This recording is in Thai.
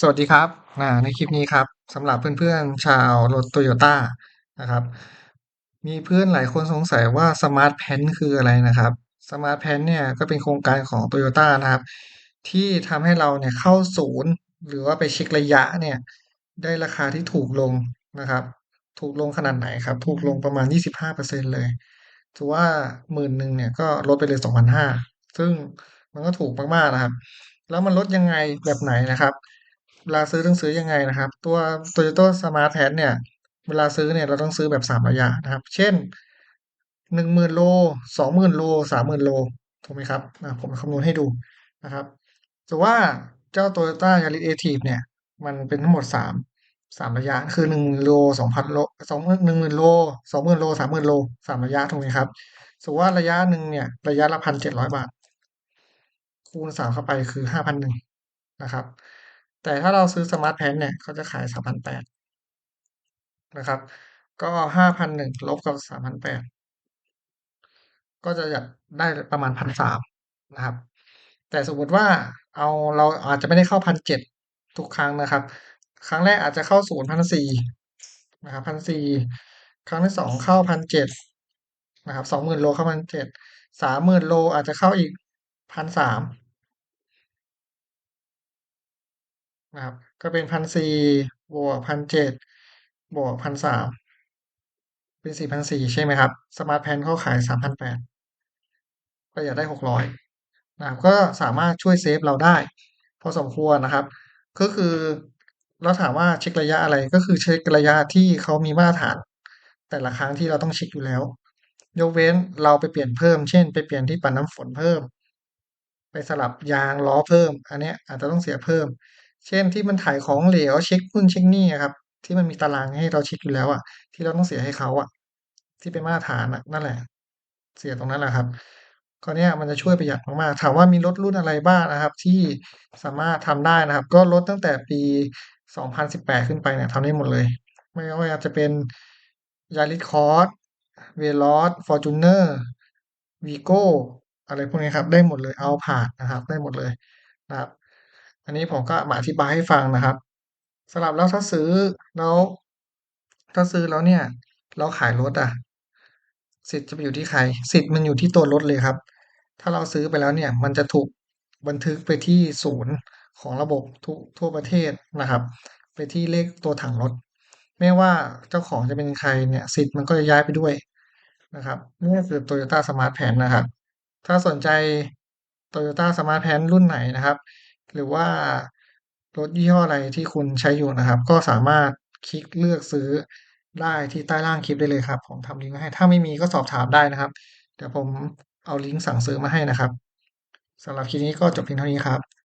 สวัสดีครับในคลิปนี้ครับสำหรับเพื่อนๆชาวรถโตโยต้านะครับ มีเพื่อนหลายคนสงสัยว่าสมาร์ทแพนคืออะไรนะครับสมาร์ทแพนเนี่ยก็เป็นโครงการของโตโยต้านะครับ ที่ทำให้เราเนี่ยเข้าศูนย์ หรือว่าไปเช็คระยะเนี่ยได้ราคาที่ถูกลงนะครับ ถูกลงขนาดไหนครับ ถูกลงประมาณ 25%เลยถือว่าหมื่นหนึ่งเนี่ยก็ลดไปเลย2,500ซึ่งมันก็ถูกมากๆนะครับ แล้วมันลดยังไงแบบไหนนะครับ เวลาซื้อต้องซื้อยังไงนะครับ ตัว Toyota Smart Pass เนี่ย เวลาซื้อเนี่ยเราต้องซื้อแบบสามระยะนะครับ เช่นหนึ่งหมื่นโลสองหมื่นโลสามหมื่นโลถูกไหมครับผมคำนวณให้ดูนะครับแต่ว่าเจ้า Toyota Yaris Active เนี่ย มันเป็นทั้งหมดสามสามระยะ คือหนึ่งหมื่นโลสองพันโลสองหนึ่งหมื่นโลสองหมื่นโลสามหมื่นโลสามระยะถูกไหมครับสมมติว่าระยะหนึ่งเนี่ย ระยะละพันเจ็ดร้อยบาท คูณสามเข้าไปคือห้าพันหนึ่งนะครับ แต่ถ้าเราซื้อสมาร์ทแพนเนี่ยเขาจะขายสามพันแปดนะครับ ก็ห้าพันหนึ่งลบกับสามพันแปดก็จะอยากได้ประมาณพันสามนะครับ แต่สมมติว่าเอาเราอาจจะไม่ได้เข้าพันเจ็ดทุกครั้งนะครับ ครั้งแรกอาจจะเข้าศูนย์พันสี่นะครับพันสี่ครั้งที่สองเข้าพันเจ็ดนะครับสองหมื่นโลเข้าพันเจ็ดสามหมื่นโลอาจจะเข้าอีกพันสาม นะครับ ก็เป็นพันสี่บวกพันเจ็ดบวกพันสามเป็นสี่พันสี่ใช่ไหมครับ สมาร์ทแพนเขาขายสามพันแปดประหยัดได้หกร้อยนะครับก็สามารถช่วยเซฟเราได้ พอสมควรนะครับ ก็คือเราถามว่าเช็คระยะอะไรก็คือเช็คระยะที่เขามีมาตรฐาน แต่ละครั้งที่เราต้องเช็คอยู่แล้ว ยกเว้นเราไปเปลี่ยนเพิ่ม เช่น ไปเปลี่ยนที่ปัดน้ำฝนเพิ่ม ไปสลับยางล้อเพิ่ม อันนี้อาจจะต้องเสียเพิ่ม เช่นที่มันถ่ายของเหลวเช็คนู่นเช็คนี่ครับ ที่มันมีตารางให้เราเช็คอยู่แล้วอะ ที่เราต้องเสียให้เขาอะ ที่เป็นมาตรฐานอะนั่นแหละ เสียตรงนั้นแหละครับก็เนี้ยมันจะช่วยประหยัดมากๆถามว่ามีรถรุ่นอะไรบ้างนะครับ ที่สามารถทำได้นะครับ ก็รถตั้งแต่ปี 2018 ขึ้นไปเนี่ยทำได้หมดเลย ไม่ว่าจะเป็น Yaris Cross Veloz Fortuner Vigo อะไรพวกนี้ครับ ได้หมดเลย Alphard นะครับ ได้หมดเลยนะครับ อันนี้ผมก็มาอธิบายให้ฟังนะครับสำหรับแล้วถ้าซื้อแล้วถ้าซื้อแล้วเนี่ย เราขายรถอะสิทธิ์จะไปอยู่ที่ใคร สิทธิ์มันอยู่ที่ตัวรถเลยครับ ถ้าเราซื้อไปแล้วเนี่ย มันจะถูกบันทึกไปที่ศูนย์ของระบบทุกทั่วประเทศนะครับ ไปที่เลขตัวถังรถ ไม่ว่าเจ้าของจะเป็นใครเนี่ย สิทธิ์มันก็จะย้ายไปด้วยนะครับนี่คือ Toyota Smart Plan นะครับ ถ้าสนใจ Toyota Smart Plan รุ่นไหนนะครับ หรือว่ารถยี่ห้ออะไรที่คุณใช้อยู่นะครับ ก็สามารถคลิกเลือกซื้อได้ที่ใต้ล่างคลิปได้เลยครับ ผมทำลิงก์ไว้ให้ ถ้าไม่มีก็สอบถามได้นะครับ เดี๋ยวผมเอาลิงก์สั่งซื้อมาให้นะครับสำหรับคลิปนี้ก็จบเพียงเท่านี้ครับ